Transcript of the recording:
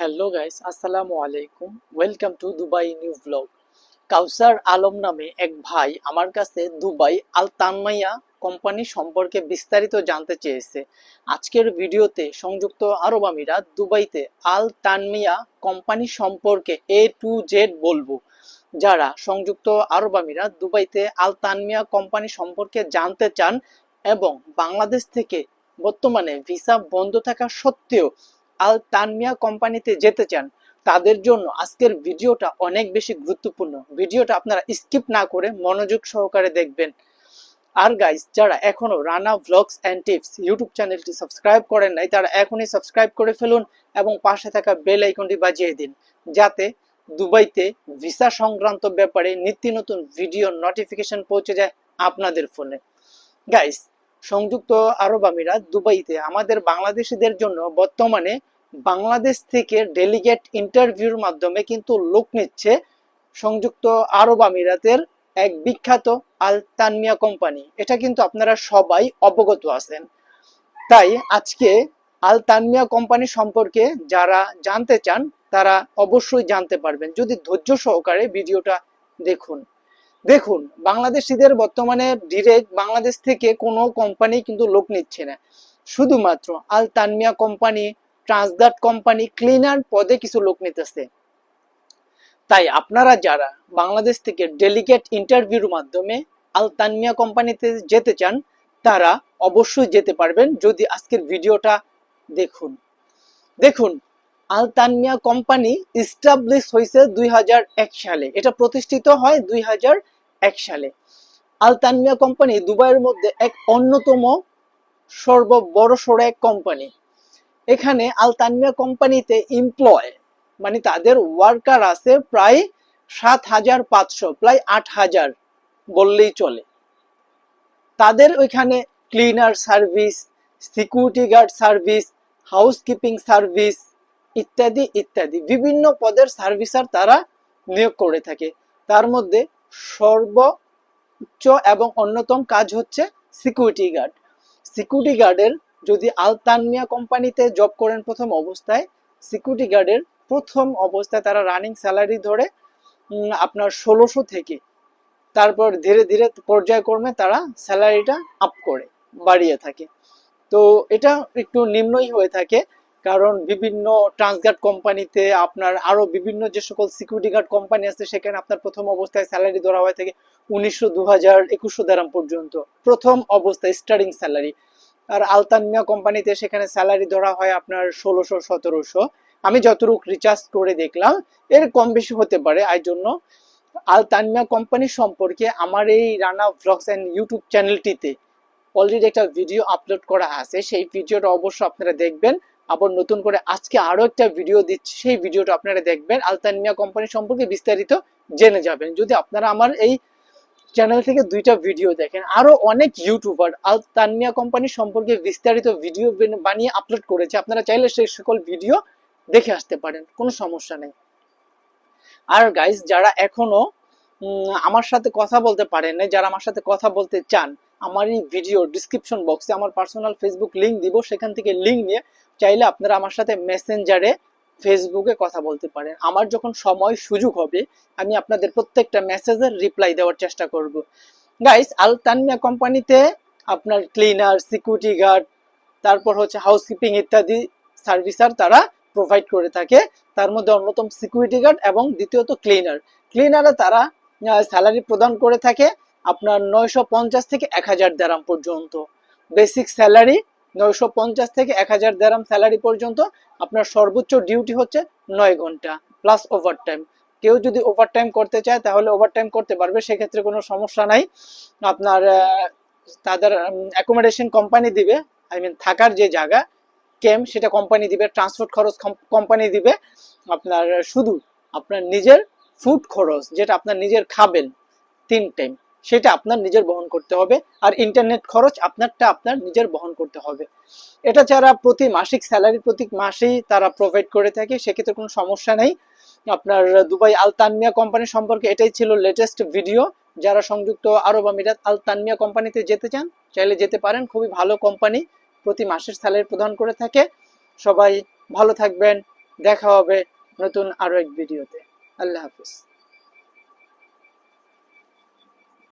Hello guys আসসালামু আলাইকুম welcome to Dubai new blog Kawsar Alam নামে এক ভাই আমার কাছে দুবাই আল তানমাইয়া কোম্পানি সম্পর্কে বিস্তারিত জানতে চেয়েছে। আজকের ভিডিওতে সংযুক্ত আরব আমিরাত দুবাইতে আল তানমিয়া কোম্পানি সম্পর্কে এ টু জেড বলব। যারা সংযুক্ত আরব আমিরাত দুবাইতে আল তানমিয়া কোম্পানি সম্পর্কে জানতে চান এবং বাংলাদেশ থেকে বর্তমানে ভিসা বন্ধ থাকা সত্ত্বেও আল তানমিয়া কোম্পানিতে যেতে চান, তাদের জন্য আজকের ভিডিওটা অনেক বেশি গুরুত্বপূর্ণ। ভিডিওটা আপনারা স্কিপ না করে মনোযোগ সহকারে দেখবেন। আর গাইস যারা এখনও Rana vlogs and tips YouTube চ্যানেলটি সাবস্ক্রাইব করেন নাই, তারা এখনই সাবস্ক্রাইব করে ফেলুন এবং পাশে থাকা বেল আইকনটি বাজিয়ে দিন, যাতে দুবাইতে ভিসা সংক্রান্ত ব্যাপারে নিত্য নতুন ভিডিও নোটিফিকেশন পৌঁছে যায় আপনাদের ফোনে গাইস সংযুক্ত আরব আমিরাত দুবাইতে আমাদের বাংলাদেশিদের জন্য বর্তমানে বাংলাদেশ থেকে ডেলিগেট ইন্টারভিউর মাধ্যমে কিন্তু লোক নিচ্ছে সংযুক্ত আরব আমিরাতের এক বিখ্যাত আল তানমিয়া কোম্পানি। এটা কিন্তু আপনারা সবাই অবগত আছেন। তাই আজকে আল তানমিয়া কোম্পানি সম্পর্কে যারা জানতে চান, তারা অবশ্যই জানতে পারবেন। যদি ধৈর্য সহকারে ভিডিওটা দেখুন। দেখুন, বাংলাদেশিদের বর্তমানে ডিরেক্ট বাংলাদেশ থেকে কোনো কোম্পানি কিন্তু লোক নিচ্ছে না। শুধুমাত্র Al Tanmiah company Transguard company cleaner পদে কিছু লোক নিতেছে। তাই আপনারা যারা বাংলাদেশ থেকে ডেলিগেট ইন্টারভিউর মাধ্যমে আল তানমিয়া কোম্পানিতে যেতে চান, তারা অবশ্যই যেতে পারবেন। যদি আজকের ভিডিওটা দেখুন। দেখুন আল তানমিয়া কোম্পানি ইস্টাবলিশ হয়েছে দুই হাজার এক সালে। এটা প্রতিষ্ঠিত হয় দুই হাজার এক সালে। আল তানমিয়া কোম্পানি দুবাইয়ের মধ্যে এক অন্যতম সর্ব বড় সড়ো এক কোম্পানি। এখানে আল তানমিয়া কোম্পানিতে এমপ্লয় মানে তাদের ওয়ার্কার আছে প্রায় সাত হাজার পাঁচশো, প্রায় আট হাজার বললেই চলে। তাদের ওইখানে cleaner service security guard service housekeeping service ইত্যাদি ইত্যাদি। বিভিন্ন পদের সার্ভিসার তারা নিয়োগ করে থাকে। তার মধ্যে সর্বোচ্চ এবং অন্যতম কাজ হচ্ছে সিকিউরিটি গার্ড সিকিউরিটি গার্ডের যদি আল তানমিয়া কোম্পানিতে জব করেন প্রথম অবস্থায় সিকিউরিটি গার্ডের প্রথম অবস্থায় তারা রানিং স্যালারি ধরে আপনার ষোলোশো থেকে, তারপর ধীরে ধীরে পর্যায়ক্রমে তারা স্যালারিটা আপ করে, বাড়িয়ে থাকে। তো এটা একটু নিম্নই হয়ে থাকে, কারণ বিভিন্ন ট্রান্সগার্ড কোম্পানিতে আপনার আরও বিভিন্ন যে সকল সিকিউরিটি গার্ড কোম্পানি আছে, সেখানে আপনার প্রথম অবস্থায় স্যালারি ধরা হয়ে থাকে উনিশশো দু হাজার একুশশো পর্যন্ত। প্রথম অবস্থায় স্টার্টিং স্যালারি আর আলতানমিয়া কোম্পানিতে সেখানে স্যালারি ধরা হয় আপনার ষোলোশো, সতেরোশো। আমি যতটুকু রিচার্জ করে দেখলাম, এর কম বেশি হতে পারে। এই জন্য আল তানমিয়া কোম্পানি সম্পর্কে আমার এই রানা ভ্লগস অ্যান্ড ইউটিউব চ্যানেলটিতে অলরেডি একটা ভিডিও আপলোড করা আছে। সেই ভিডিওটা অবশ্যই আপনারা দেখবেন। আবার নতুন করে আজকে আরও একটা ভিডিও দিচ্ছি। সেই ভিডিওটা আপনারা দেখবেন। আল তানমিয়া কোম্পানি সম্পর্কে বিস্তারিত জেনে যাবেন। যদি আপনারা আমার এই চ্যানেল থেকে দুইটা ভিডিও দেখেন। আরও অনেক ইউটিউবার আল তানমিয়া কোম্পানি সম্পর্কে বিস্তারিত ভিডিও বানিয়ে আপলোড করেছে। আপনারা চাইলে সেই সকল ভিডিও দেখে আসতে পারেন, কোনো সমস্যা নেই। আর গাইস যারা এখনও আমার সাথে কথা বলতে পারেন না যারা আমার সাথে কথা বলতে চান, আমার এই ভিডিও ডিসক্রিপশন বক্সে আমার পার্সোনাল ফেসবুক লিংক দিব, সেখান থেকে লিঙ্ক নিয়ে চাইলে আপনারা আমার সাথে মেসেঞ্জারে ফেসবুকে কথা বলতে পারেন। আমার যখন সময় সুযোগ হবে, আমি আপনাদের প্রত্যেকটা মেসেজের রিপ্লাই দেওয়ার চেষ্টা করব। গাইস আল তানমিয়া কোম্পানিতে আপনার ক্লিনার সিকিউরিটি গার্ড তারপর হচ্ছে হাউসকিপিং ইত্যাদি সার্ভিসার তারা প্রোভাইড করে থাকে। তার মধ্যে অন্যতম সিকিউরিটি গার্ড এবং দ্বিতীয়ত ক্লিনার ক্লিনারে তারা স্যালারি প্রদান করে থাকে আপনার নয়শো পঞ্চাশ থেকে এক হাজার দেরাম পর্যন্ত। বেসিক স্যালারি নয়শো পঞ্চাশ থেকে এক হাজার দেরাম স্যালারি পর্যন্ত আপনার সর্বোচ্চ ডিউটি হচ্ছে নয় ঘণ্টা প্লাস ওভারটাইম কেউ যদি ওভারটাইম করতে চায়, তাহলে ওভারটাইম করতে পারবে, সেক্ষেত্রে কোনো সমস্যা নাই। আপনার তাদের অ্যাকোমোডেশন কোম্পানি দিবে আই মিন থাকার যে জায়গা ক্যাম্প সেটা কোম্পানি দিবে ট্রান্সপোর্ট খরচ কোম্পানি দিবে। আপনার শুধু আপনার নিজের ফুড খরচ, যেটা আপনার নিজের খাবেন, তিন টাইম সেটা আপনার নিজের বহন করতে হবে আর ইন্টারনেট খরচ আপনারটা আপনার নিজের বহন করতে হবে। এটা ছাড়া প্রতি মাসিক স্যালারি প্রতি মাসেই তারা প্রোভাইড করে থাকে, সেক্ষেত্রে কোনো সমস্যা নেই। আপনার দুবাই আল তানমিয়া কোম্পানি সম্পর্কে এটাই ছিল লেটেস্ট ভিডিও যারা সংযুক্ত আরব আমিরাত আল তানমিয়া কোম্পানিতে যেতে চান, চাইলে যেতে পারেন। খুবই ভালো কোম্পানি প্রতি মাসের স্যালারি প্রদান করে থাকে। সবাই ভালো থাকবেন। দেখা হবে নতুন আরও এক ভিডিওতে আল্লাহ হাফিজ।